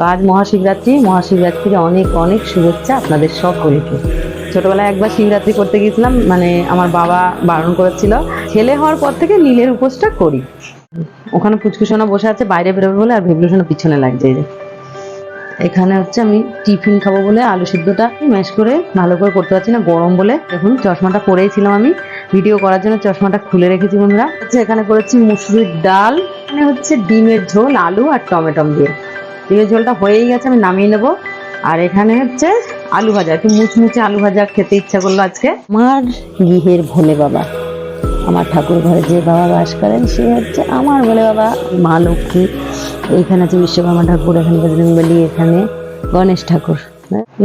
তো আজ মহাশিবরাত্রি। মহাশিবরাত্রির অনেক অনেক শুভেচ্ছা আপনাদের সকলকে। ছোটবেলায় একবার শিবরাত্রি করতে গিয়েছিলাম মানে আমার বাবা বারণ করেছিল, ছেলে হওয়ার পর থেকে নীলের উপোসটা করি। ওখানে পুচকুসোনা বসে আছে, বাইরে বেরোবে বলে আর ভেবলুসোনা পিছনে লাগছে এখানে হচ্ছে আমি টিফিন খাব বলে আলু সিদ্ধটা ম্যাশ করে ভালো করে করতে পারছি না, গরম বলে। দেখুন, চশমাটা পরেইছিলাম আমি। ভিডিও করার জন্য চশমাটা খুলে রেখেছি বন্ধুরা। হচ্ছে এখানে করেছি মুসুরির ডাল এখানে হচ্ছে ডিমের ঝোল, আলু আর টমেটো দিয়ে। ডিমের ঝোলটা হয়েই গেছে, আমি নামিয়ে নেব। আর এখানে হচ্ছে আলু ভাজা, একটু মুচমুচে আলু ভাজা খেতে ইচ্ছা করল আজকে। আমার গৃহের ভোলে বাবা, আমার ঠাকুর ঘরে যে বাবা বাস করেন, সে হচ্ছে আমার বলে বাবা, মা লক্ষ্মী। এইখানে আছে বিশ্বকর্মা ঠাকুর, এখানে বজরংবলী এখানে গণেশ ঠাকুর।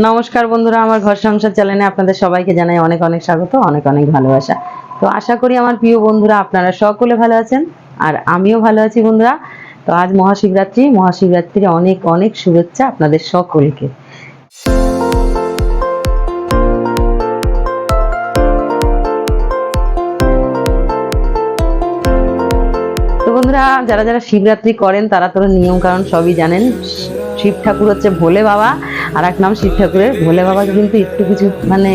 নমস্কার বন্ধুরা, আমার ঘর সংসার চ্যানেলে আপনাদের সবাইকে জানাই অনেক অনেক স্বাগত, অনেক অনেক ভালোবাসা। তো আশা করি আমার প্রিয় বন্ধুরা, আপনারা সকলে ভালো আছেন, আর আমিও ভালো আছি বন্ধুরা। তো আজ মহাশিবরাত্রি। মহাশিবরাত্রির অনেক অনেক শুভেচ্ছা আপনাদের সকলকে। তো বন্ধুরা, যারা যারা শিবরাত্রি করেন, তারা তো নিয়ম কারণ সবই জানেন। শিব ঠাকুর হচ্ছে ভোলে বাবা, আর এক নাম শিব ঠাকুরের। ভোলে বাবাকে কিন্তু একটু কিছু মানে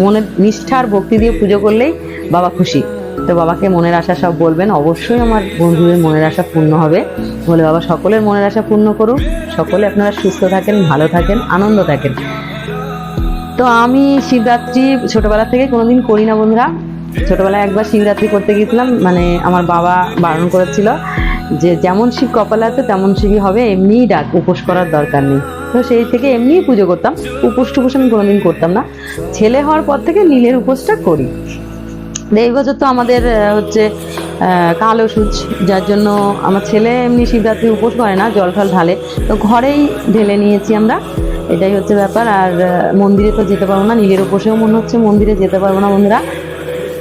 মনের নিষ্ঠার ভক্তি দিয়ে পুজো করলেই বাবা খুশি। তো বাবাকে মনের আশা সব বলবেন, অবশ্যই আমার বন্ধুদের মনের আশা পূর্ণ হবে। বলে বাবা, সকলের মনের আশা পূর্ণ করুক। সকলে আপনারা সুস্থ থাকেন, ভালো থাকেন, আনন্দ থাকেন। তো আমি শিবরাত্রি ছোটবেলা থেকে কোনোদিন করি না বন্ধুরা। ছোটবেলায় একবার শিবরাত্রি করতে গিয়েছিলাম মানে আমার বাবা বারণ করেছিল যে যেমন শিব কপালে আছে, তেমন শিবই হবে, এমনিই ডাক, উপোস করার দরকার নেই। তো সেই থেকে এমনিই পুজো করতাম। উপোস টুপোস আমি কোনোদিন করতাম না। ছেলে হওয়ার পর থেকে নীলের উপোসটা করি। এই বছর তো আমাদের হচ্ছে কালো সূচ, যার জন্য আমার ছেলে এমনি শিবরাত্রি উপোস করে না, জল ফল ঢালে। তো ঘরেই ঢেলে নিয়েছি আমরা। এটাই হচ্ছে ব্যাপার। আর মন্দিরে তো যেতে পারব না, নিজের উপোসেও মনে হচ্ছে মন্দিরে যেতে পারব না বন্ধুরা।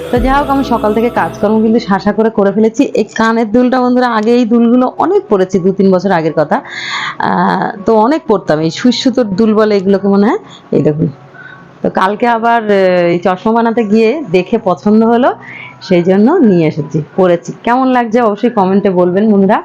তো যাই হোক, আমি সকাল থেকে কাজকর্ম কিন্তু শাসা করে করে ফেলেছি। এই কানের দুলটা বন্ধুরা, আগে এই দুলগুলো অনেক পড়েছি দু তিন বছর আগের কথা। তো অনেক পড়তাম এই সুই সুতোর দুল বলে এগুলোকে মনে হয়, এই দেখুন। তো কালকে আবার এই চশমা বানাতে গিয়ে দেখে পছন্দ হলো সেই জন্য নিয়ে এসেছি পরেছি। কেমন লাগছে অবশ্যই কমেন্টে বলবেন বন্ধুরা।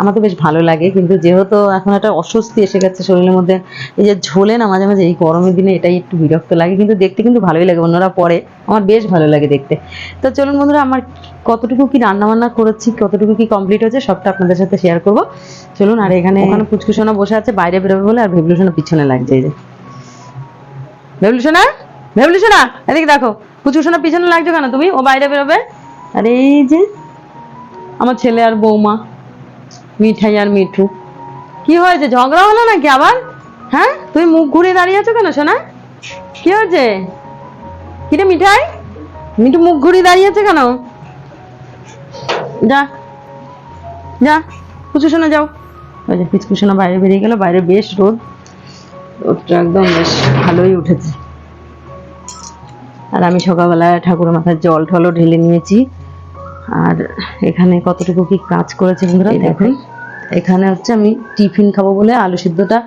আমার তো বেশ ভালো লাগে কিন্তু যেহেতু এখন একটা অস্বস্তি এসে গেছে শরীরের মধ্যে এই যে ঝোলে না মাঝে মাঝে এই গরমের দিনে এটাই একটু বিরক্ত লাগে কিন্তু দেখতে কিন্তু ভালোই লাগে অন্যরা পরে আমার বেশ ভালো লাগে দেখতে। তো চলুন বন্ধুরা আমার কতটুকু কি রান্না বান্না করেছি কতটুকু কি কমপ্লিট হয়েছে সবটা আপনাদের সাথে শেয়ার করব। চলুন আর এখানে ওখানে পুচকুসোনা বসে আছে বাইরে বেরোবে বলে আর ভেবলুসোনা পিছনে লাগছে এই যে। ভেবলুসোনা ভেবলুসোনা এদিকে দেখো পুচকুসোনা পিছনে লাগছে কেন তুমি? ও বাইরে বেরোবে? আর এই যে, আমার ছেলে আর বৌমা, মিঠাই আর মিঠু। কি হয়েছে, ঝগড়া হলো নাকি আবার? হ্যাঁ? তুমি মুখ ঘুরিয়ে দাঁড়িয়ে আছো কেন সোনা? কি হয়েছে? কিরে মিঠাই? মিঠু মুখ ঘুরিয়ে দাঁড়িয়ে আছে কেন? যা যা কুচু শোনা যাও। ওই যে পিচকু শোনা বাইরে বেরিয়ে গেল, বাইরে বেশ রোদ। রোদটা একদম বেশ ভালোই উঠেছে। আর আমি সকালবেলায় ঠাকুরের মাথায় জল টলও ঢেলে নিয়েছি। আর এখানে কতটুকু কি কাজ করেছে বন্ধুরা দেখুন। এখানে হচ্ছে আমি টিফিন খাব বলে আলু সিদ্ধটা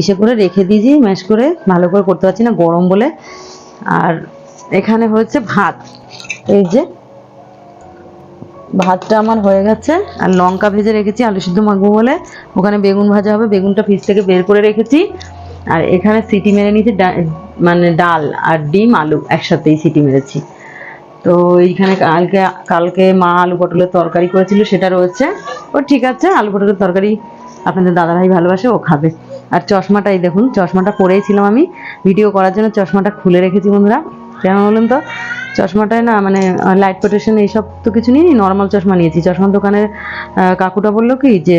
ইসে করে রেখে দিয়েছি ম্যাশ করে ভালো করে করতে পারছি না গরম বলে। আর এখানে হয়েছে ভাত। এই যে ভাতটা আমার হয়ে গেছে। আর লঙ্কা ভেজে রেখেছি আলু সিদ্ধ মাখবো বলে। ওখানে বেগুন ভাজা হবে বেগুনটা ফ্রিজ থেকে বের করে রেখেছি। আর এখানে সিটি মেরে নিয়েছি মানে ডাল আর ডিম, আলু একসাথেই সিটি মেরেছি। তো এইখানে কালকে কালকে মা আলু পটলের তরকারি করেছিল, সেটা রয়েছে। ও ঠিক আছে, আলু পটলের তরকারি আপনাদের দাদাভাই ভালোবাসে, ও খাবে। আর চশমাটাই দেখুন, চশমাটা পরেই ছিলাম আমি। ভিডিও করার জন্য চশমাটা খুলে রেখেছি বন্ধুরা। কেন বলুন তো? চশমাটায় না মানে লাইট প্রোটেকশন এইসব তো কিছু নিই নর্মাল চশমা নিয়েছি। চশমার দোকানের কাকুটা বলল কি যে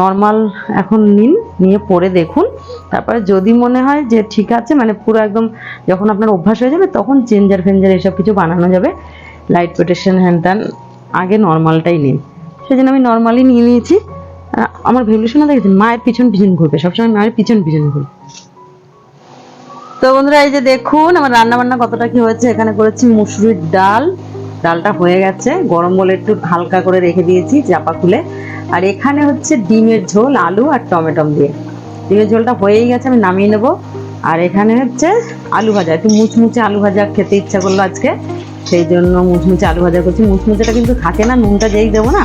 নর্মাল এখন নিন, নিয়ে পরে দেখুন। তারপরে যদি মনে হয় যে ঠিক আছে মানে পুরো একদম যখন আপনার অভ্যাস হয়ে যাবে তখন চেঞ্জার ফেঞ্জার এসব কিছু বানানো যাবে। লাইট প্রোটেকশন হ্যান ত্যান আগে নর্মালটাই নিন। সেই জন্য আমি নর্মালি নিয়ে নিয়েছি। আমার ভেবলিশনে দেখেছেন, মায়ের পিছন পিছন ঘুরবে, সবসময় মায়ের পিছন পিছন ঘুরবে। তো বন্ধুরা, এই যে দেখুন, আমার রান্না বান্না কতটা কি হয়েছে? এখানে করেছি মুসুরির ডাল। ডালটা হয়ে গেছে। গরম বলে একটু হালকা করে রেখে দিয়েছি, চাপা খুলে। আর এখানে হচ্ছে ডিমের ঝোল, আলু আর টমেটো দিয়ে। ডিমের ঝোলটা হয়েই গেছে, আমি নামিয়ে নেব। আর এখানে হচ্ছে আলু ভাজা। একটু মুচমুচে আলু ভাজা খেতে ইচ্ছা করল আজকে। সেই জন্য মুচমুচে আলু ভাজা করছি। মুচমুচেটা কিন্তু থাকে না, নুনটা যেই দেবো না,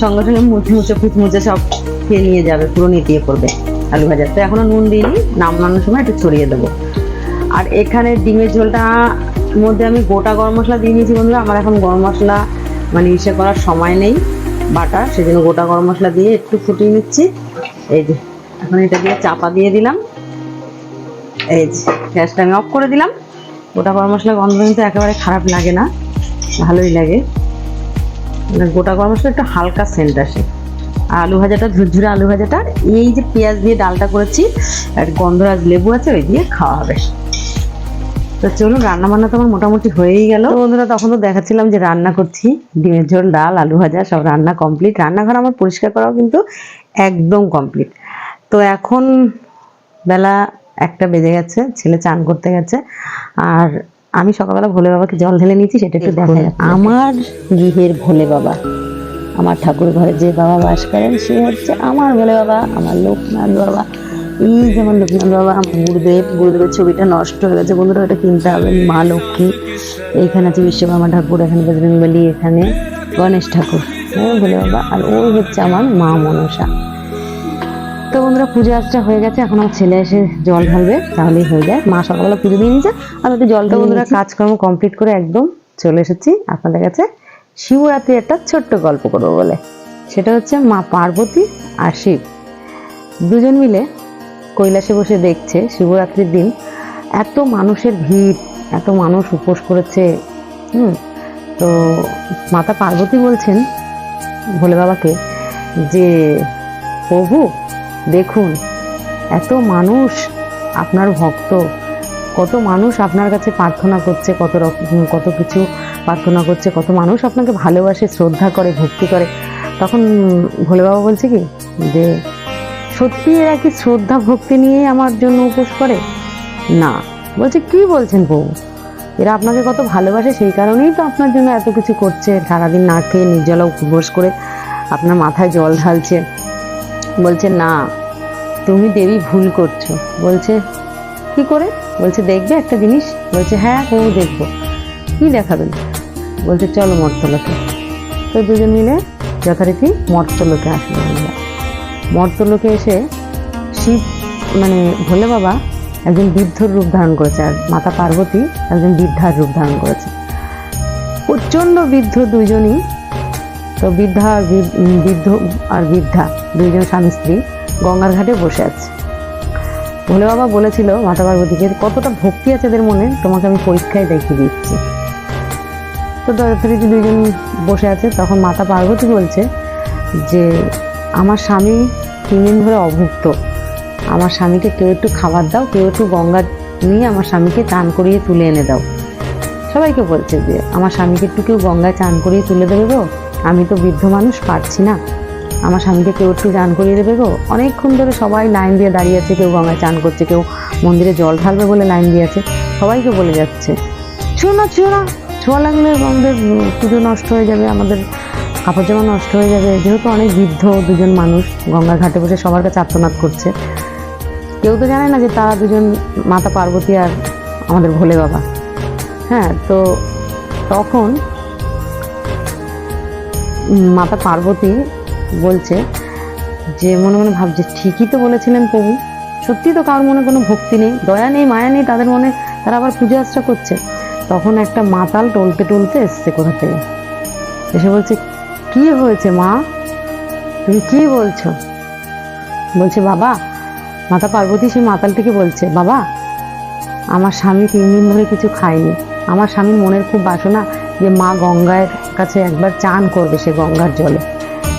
সঙ্গে সঙ্গে মুচমুচে, ফুচমুচে সব খেয়ে নিয়ে যাবে, পুরো নিতিয়ে করবে আলু ভাজা। তো এখনও নুন দিইনি, নামানোর সময় একটু ছড়িয়ে দেবো। আর এখানে ডিমের ঝোলটা মধ্যে আমি গোটা গরম মশলা দিয়ে নিয়েছি বন্ধুরা। আমার এখন গরম মশলা মানে ইসে করার সময় নেই বাটা সেজন্য গোটা গরম মশলা দিয়ে একটু ফুটিয়ে নিচ্ছি। এই যে এখন এটা দিয়ে চাপা দিয়ে দিলাম। এই গ্যাসটা আমি অফ করে দিলাম। গোটা গরম মশলা গন্ধ কিন্তু একেবারে খারাপ লাগে না, ভালোই লাগে। মানে গোটা গরম মশলা একটু হালকা সেন্ট আসে। আলু ভাজাটা, ঝুরঝুরে আলু ভাজাটা, এই যে পেঁয়াজ দিয়ে ডালটা করেছি, আর গন্ধরাজ লেবু আছে, ওই দিয়ে খাওয়া হবে। তো চলুন রান্না বান্না তো আমার মোটামুটি হয়েই গেল। বন্ধুরা, তখন তো দেখাচ্ছিলাম যে রান্না করছি। ডিমের ঝোল, ডাল, আলু ভাজা, সব রান্না কমপ্লিট রান্নাঘর আমার পরিষ্কার করাও কিন্তু একদম কমপ্লিট তো এখন বেলা একটা বেজে গেছে ছেলে চান করতে গেছে। আর আমি সকালবেলা ভোলে বাবাকে জল ঢেলে নিয়েছি সেটা একটু দেখা যাচ্ছে। আমার গৃহের ভোলে বাবা আমার ঠাকুর ঘরে যে বাবা বাস করেন সে হচ্ছে আমার ভোলে বাবা আমার লোকনাথ বাবা। এই যেমন লোকনাথ বাবা আমার গুরুদেব গুরুদেবের ছবিটা নষ্ট হয়ে গেছে। বন্ধুরা ওটা কিনতে হবে। মা লক্ষ্মী এইখানে আছে বিশ্বকর্মা ঠাকুর এখানে বজরংবলী এখানে গণেশ ঠাকুর। হ্যাঁ ভোলে বাবা আর ওই হচ্ছে আমার মা মনসা। তো বন্ধুরা পুজো আজটা হয়ে গেছে। এখন আমার ছেলে এসে জল ঢালবে তাহলেই হয়ে যায়। মা সকালবেলা পুজো দিয়ে নিয়েছে আর ওতে জলটা বন্ধুরা কাজকর্ম কমপ্লিট করে একদম চলে এসেছি আপনাদের কাছে। শিবরাত্রি একটা ছোট্ট গল্প করব বলে। সেটা হচ্ছে মা পার্বতী আর শিব। দুজন মিলে কৈলাসে বসে দেখছে শিবরাত্রির দিন। এত মানুষের ভিড় এত মানুষ উপোস করেছে। হুম তো মাতা পার্বতী বলছেন ভোলে বাবাকে যে প্রভু দেখুন, এত মানুষ আপনার ভক্ত, কত মানুষ আপনার কাছে প্রার্থনা করছে, কত রকম কত কিছু প্রার্থনা করছে, কত মানুষ আপনাকে ভালোবাসে, শ্রদ্ধা করে, ভক্তি করে। তখন ভোলে বাবা বলছে কি, যে সত্যি এরা কি শ্রদ্ধা, ভক্তি নিয়ে আমার জন্য উপোস করে? না। বলছে, কি বলছেন প্রভু এরা আপনাকে কত ভালোবাসে, সেই কারণেই তো আপনার জন্য এত কিছু করছে, সারাদিন না খেয়ে নির্জলা উপবাস করে আপনার মাথায় জল ঢালছে। বলছে, না, তুমি দেবী ভুল করছ। বলছে, কি করে? বলছে, দেখবে একটা জিনিস? বলছে হ্যাঁ ও দেখব। কি দেখাবেন? বলছে, চলো মর্তলোকে। তো দুজন মিলে যথারীতি মর্তলোকে আসলো মর্তলোকে এসে শিব মানে ভোলে বাবা একজন বৃদ্ধর রূপ ধারণ করেছে আর মাতা পার্বতী একজন বৃদ্ধার রূপ ধারণ করেছে। প্রচণ্ড বৃদ্ধ দুইজনই তো বৃদ্ধা আর বৃদ্ধ আর বৃদ্ধা, দুইজন স্বামী স্ত্রী গঙ্গার ঘাটে বসে আছে। ভোলে বাবা বলেছিল, মাতা পার্বতীকে, কতটা ভক্তি আছে এদের মনে, তোমাকে আমি পরীক্ষায় দেখিয়ে দিচ্ছি। তো যথারীতি দুইজন বসে আছে, তখন মাতা পার্বতী বলছে যে, আমার স্বামী তিন দিন ধরে অভুক্ত। আমার স্বামীকে কেউ একটু খাবার দাও, কেউ একটু গঙ্গা নিয়ে আমার স্বামীকে চান করিয়ে তুলে এনে দাও। সবাইকে বলছে যে, আমার স্বামীকে একটু কেউ গঙ্গায় চান করিয়ে তুলে দেবে গো? আমি তো বৃদ্ধ মানুষ, পারছি না। আমার স্বামীকে কেউ একটু চান করিয়ে দেবে গো? অনেকক্ষণ ধরে সবাই লাইন দিয়ে দাঁড়িয়ে আছে, কেউ গঙ্গায় চান করছে, কেউ মন্দিরে জল ঢালবে বলে লাইন দিয়ে আছে, সবাইকে বলে যাচ্ছে। ছুঁ না ছুঁ না, ছোঁয়া লাগলে আমাদের পুজো নষ্ট হয়ে যাবে, আমাদের কাপড় জামা নষ্ট হয়ে যাবে। যেহেতু অনেক বৃদ্ধ দুজন মানুষ, গঙ্গার ঘাটে বসে সবার কাছে আত্মনাদ করছে। কেউ তো জানে না যে তারা দুজন মাতা পার্বতী আর আমাদের ভোলে বাবা। হ্যাঁ তো তখন মাতা পার্বতী বলছে যে, মনে মনে ভাবছে, ঠিকই তো বলেছিলেন প্রভু। সত্যি তো কারোর মনে কোনো ভক্তি নেই, দয়া নেই, মায়া নেই, তাদের মনে তারা আবার পুজো আর্চা করছে। তখন একটা মাতাল টলতে টলতে এসছে কোথা থেকে? এসে বলছে, কি হয়েছে মা? তুমি কি বলছো? বলছে, বাবা, মাতা পার্বতী সেই মাতালটিকে বলছে, বাবা, আমার স্বামী তিন দিন ধরে কিছু খায়নি। আমার স্বামীর মনের খুব বাসনা যে মা গঙ্গার কাছে একবার চান করবে সে গঙ্গার জলে।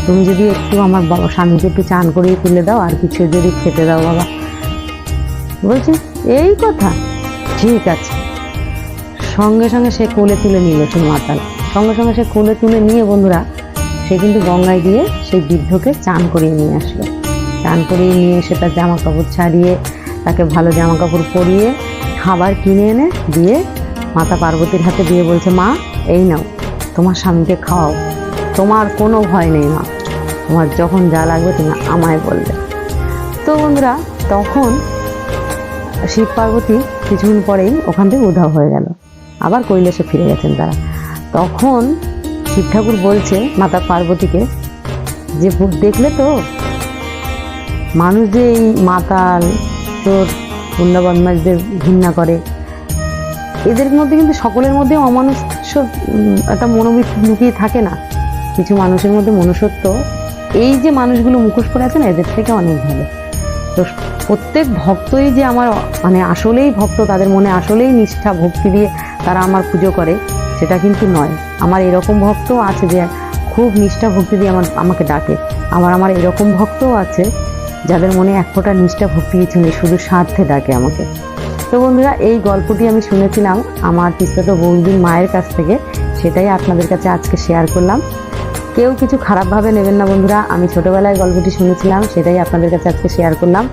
তুমি যদি একটু আমার বাবা স্বামীকে একটু চান করিয়ে তুলে দাও, আর কিছু যদি খেতে দাও বাবা। বলছে, এই কথা? ঠিক আছে। সঙ্গে সঙ্গে সে কোলে তুলে নিল সেই মাতাল। সঙ্গে সঙ্গে সে কোলে তুলে নিয়ে বন্ধুরা, সে কিন্তু গঙ্গায় গিয়ে সেই বৃদ্ধকে চান করিয়ে নিয়ে আসলো। চান করিয়ে নিয়ে এসে তার জামা কাপড় ছাড়িয়ে, তাকে ভালো জামা কাপড় পরিয়ে খাবার কিনে এনে দিয়ে মাতা পার্বতীর হাতে দিয়ে বলছে, মা, এই নাও। তোমার স্বামীকে খাওয়াও, তোমার কোনো ভয় নেই মা। তোমার যখন যা লাগবে তুমি আমায় বলবে। তো বন্ধুরা, তখন শিব পার্বতী কিছুদিন পরেই ওখান থেকে উধাও হয়ে গেল। আবার কৈলাসে ফিরে গেছেন তারা। তখন শিব ঠাকুর বলছে মাতা পার্বতীকে, যে দেখলে তো? মানুষ যে এই মাতাল গুন্ডা বদমাশদের ঘৃণা করে এদের মধ্যে কিন্তু সকলের মধ্যে অমানুষ্য উম, একটা মনোবৃত্তি লুকিয়ে থাকে না। কিছু মানুষের মধ্যে মনুষ্যত্ব। এই যে মানুষগুলো মুখোশ পরে আছে না এদের থেকে অনেক ভালো। তো প্রত্যেক ভক্তই যে আমার মানে আসলেই ভক্ত তাদের মনে আসলেই নিষ্ঠা ভক্তি দিয়ে তারা আমার পুজো করে সেটা কিন্তু নয়। আমার এরকম ভক্ত আছে যে খুব নিষ্ঠা ভক্তি দিয়ে আমার আমাকে ডাকে। আমার আমার এরকম ভক্তও আছে যাদের মনে এক ফোঁটা নিষ্ঠা ভক্তি কিছু নেই শুধু স্বার্থে ডাকে আমাকে। তো বন্ধুরা, এই গল্পটি আমি শুনেছিলাম আমার পিস্তত বৌদির মায়ের কাছ থেকে। সেটাই আপনাদের কাছে আজকে শেয়ার করলাম। কেউ কিছু খারাপভাবে নেবেন না বন্ধুরা, আমি ছোটোবেলায় গল্পটি শুনেছিলাম, সেটাই আপনাদের কাছে আজকে শেয়ার করলাম।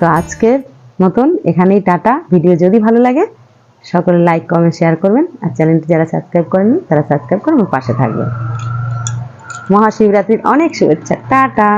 তো আজকের মতন এখানেই টাটা। ভিডিও যদি ভালো লাগে, সকলে লাইক কমেন্ট শেয়ার করবেন। আর চ্যানেলটি যারা সাবস্ক্রাইব করেননি, তারা সাবস্ক্রাইব করে আমার পাশে থাকবেন। মহাশিবরাত্রির অনেক শুভেচ্ছা। টাটা!